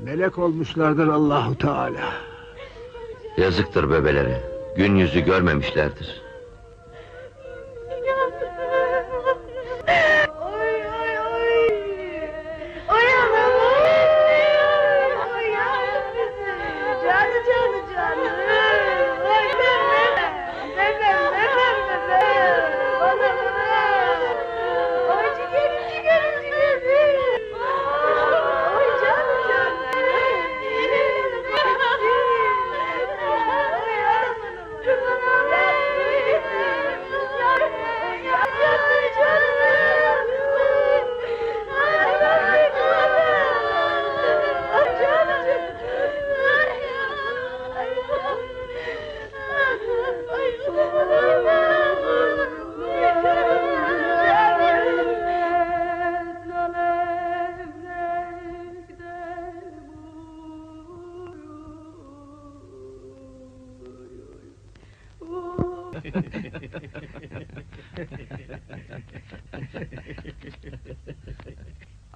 Melek olmuşlardır Allahu Teala. Yazıktır bebelere. Gün yüzü görmemişlerdir.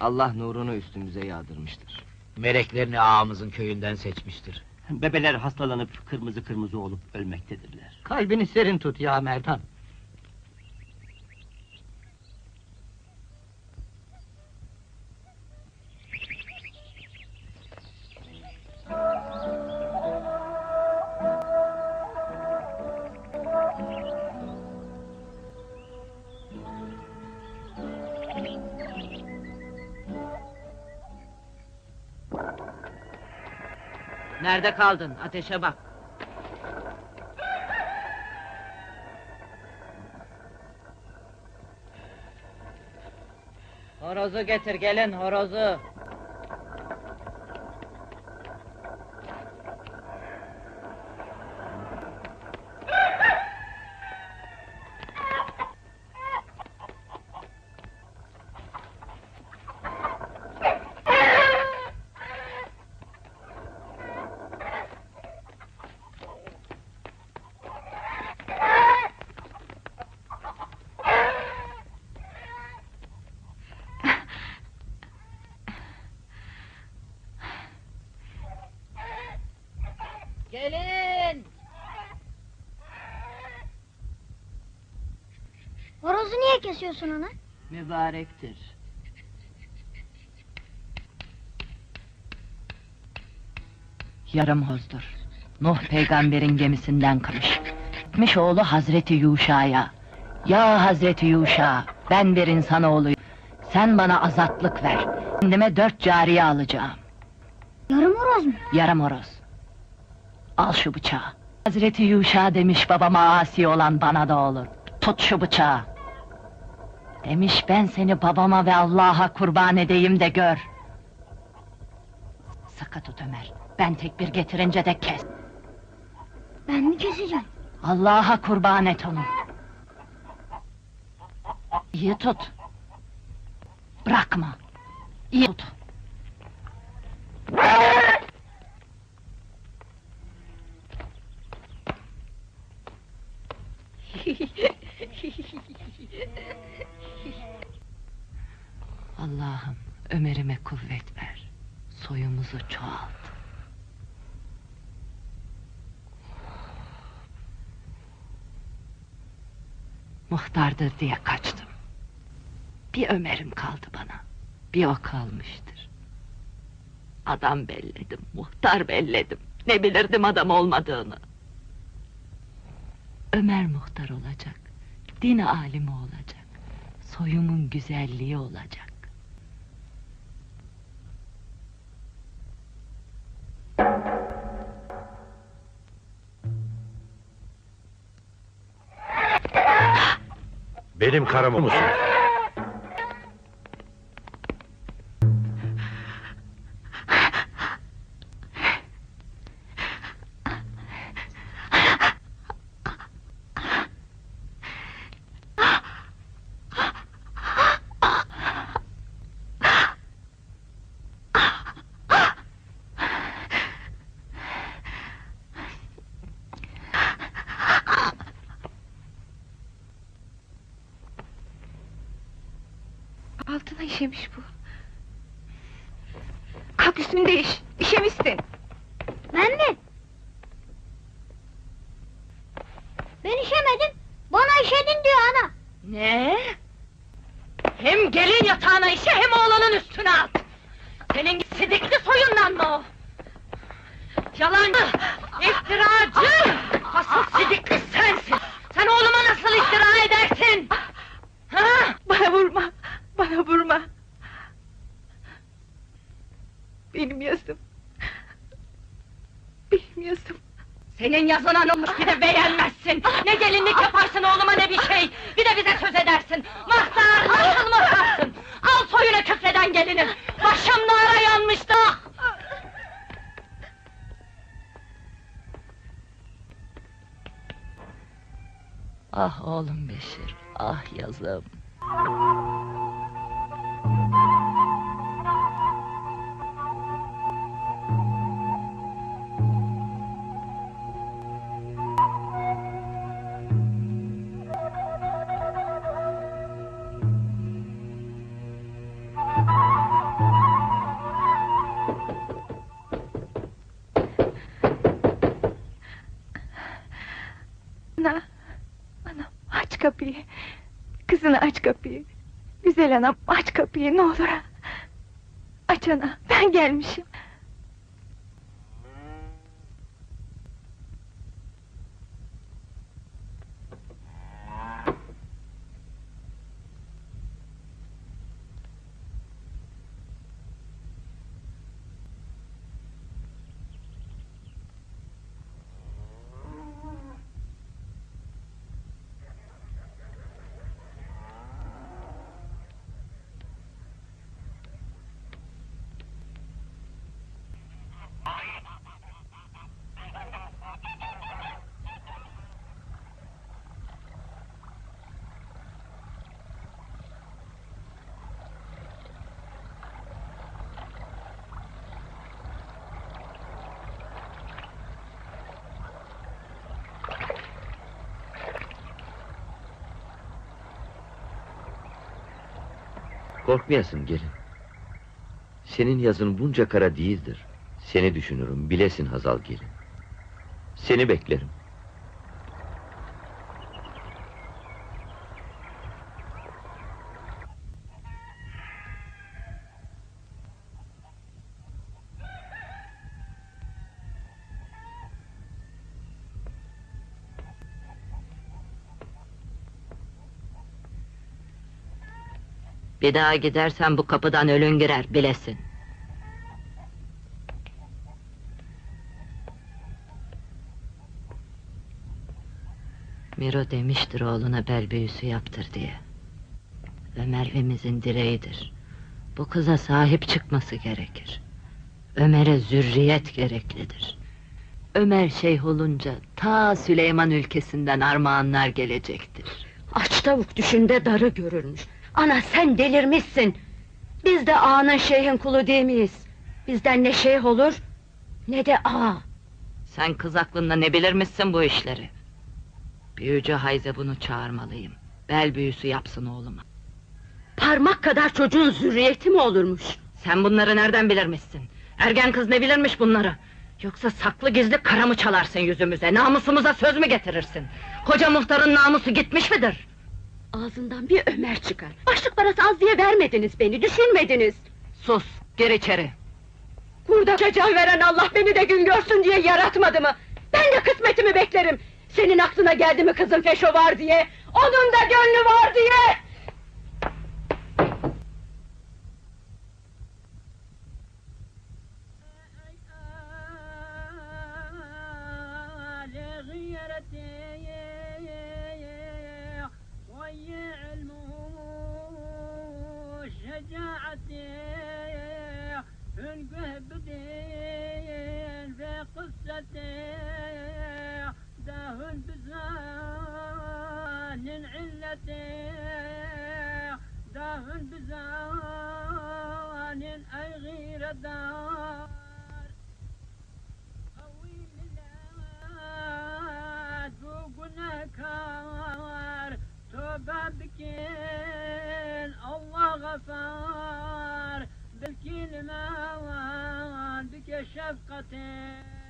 Allah nurunu üstümüze yağdırmıştır. Meleklerini ağamızın köyünden seçmiştir. Bebeler hastalanıp kırmızı kırmızı olup ölmektedirler. Kalbini serin tut ya Merdan. Nerede kaldın? Ateşe bak. Horozu getir gelin horozu. Gelin. Horozu niye kesiyorsun ana? Mübarektir. Yarım hozdur. Nuh peygamberin gemisinden kamış. Gitmiş oğlu Hazreti Yuşa'ya. Ya Hazreti Yuşa, ben bir insanoğluyum. Sen bana azatlık ver. Kendime dört cariye alacağım. Yarım horoz mu? Yarım horoz. Al şu bıçağı. Hazreti Yuşa demiş babama asi olan bana da olur. Tut şu bıçağı. Demiş ben seni babama ve Allah'a kurban edeyim de gör. Sıkı tut Ömer. Ben tekbir getirince de kes. Ben mi keseceğim? Allah'a kurban et onu. İyi tut. Bırakma. İyi tut. Allah'ım Ömer'ime kuvvet ver. Soyumuzu çoğalt. Muhtardır diye kaçtım. Bir Ömer'im kaldı bana. Bir o kalmıştır. Adam belledim, muhtar belledim. Ne bilirdim adam olmadığını. Ömer muhtar olacak. Din alimi olacak. Soyumun güzelliği olacak. Benim karım musun? Altına işemiş bu. Kalk üstünü değiş. İşemişsin. Ben mi? Ben işemedim. Bana işedin diyor ana. Ne? Hem gelin yatağına işe hem oğlanın üstüne at! Senin sidikli soyundan mı o? Yalancı! iftiracı! Asıl sidikli sensin! Sen oğluma nasıl iftira edersin? Ha? Bana vurma. Bana vurma. Benim yazım. Benim yazım. Senin yazına ne olmuş bir de beğenmezsin! Ne gelinlik yaparsın oğluma ne bir şey! Bir de bize söz edersin! Mahtar nasıl mahtarsın! Al soyuna küfreden gelinin! Başım nara yanmıştı! Ah oğlum Beşir, ah yazım! Kızını aç kapıyı. Güzel anam aç kapıyı ne olur. Aç ana ben gelmişim. Korkmayasın gelin. Senin yazın bunca kara değildir. Seni düşünürüm, bilesin Hazal gelin. Seni beklerim. Bir daha gidersen bu kapıdan ölün girer, bilesin. Miro demiştir oğluna bel büyüsü yaptır diye. Ömer evimizin direğidir. Bu kıza sahip çıkması gerekir. Ömer'e zürriyet gereklidir. Ömer şeyh olunca ta Süleyman ülkesinden armağanlar gelecektir. Aç tavuk düşünde darı görürmüş. Ana sen delirmişsin. Biz de ağanın şeyhin kulu değil miyiz? Bizden ne şeyh olur ne de ağa. Sen kız aklında ne bilirmişsin bu işleri? Büyücü Hayze bunu çağırmalıyım. Bel büyüsü yapsın oğluma. Parmak kadar çocuğun zürriyeti mi olurmuş? Sen bunları nereden bilirmişsin? Ergen kız ne bilirmiş bunları? Yoksa saklı gizli kara mı çalarsın yüzümüze? Namusumuza söz mü getirirsin? Koca muhtarın namusu gitmiş midir? Ağzından bir Ömer çıkar. Başlık parası az diye vermediniz beni, düşünmediniz. Sus, gir içeri. Kurda can veren Allah beni de gün görsün diye yaratmadı mı? Ben de kısmetimi beklerim. Senin aklına geldi mi kızın feşo var diye? Onun da gönlü var diye! الظفر بالكلمة وبك شفقتين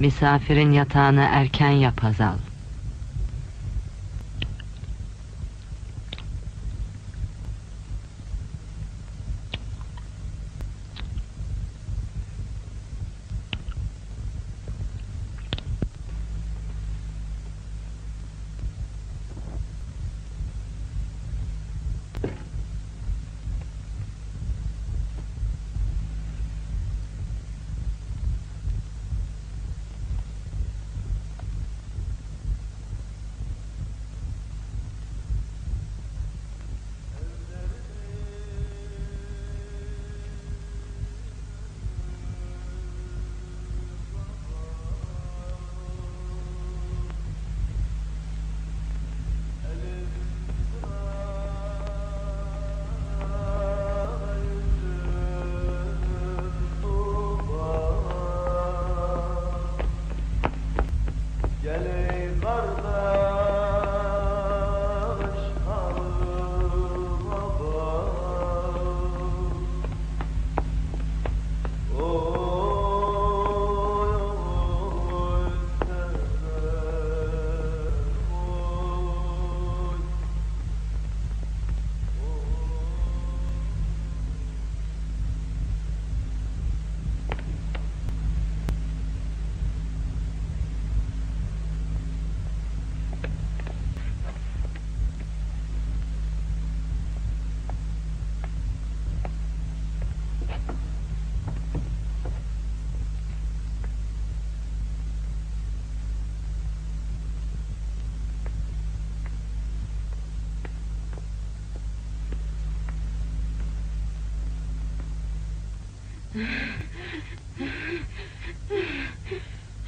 Misafirin yatağını erken yap Hazal.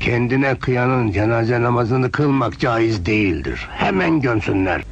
Kendine kıyanın cenaze namazını kılmak caiz değildir. Hemen gömsünler.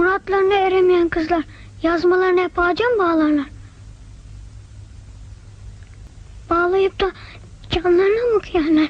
Muratlarına eremeyen kızlar yazmalarını hep ağaca mı bağlarlar? Bağlayıp da canlarına mı kıyarlar?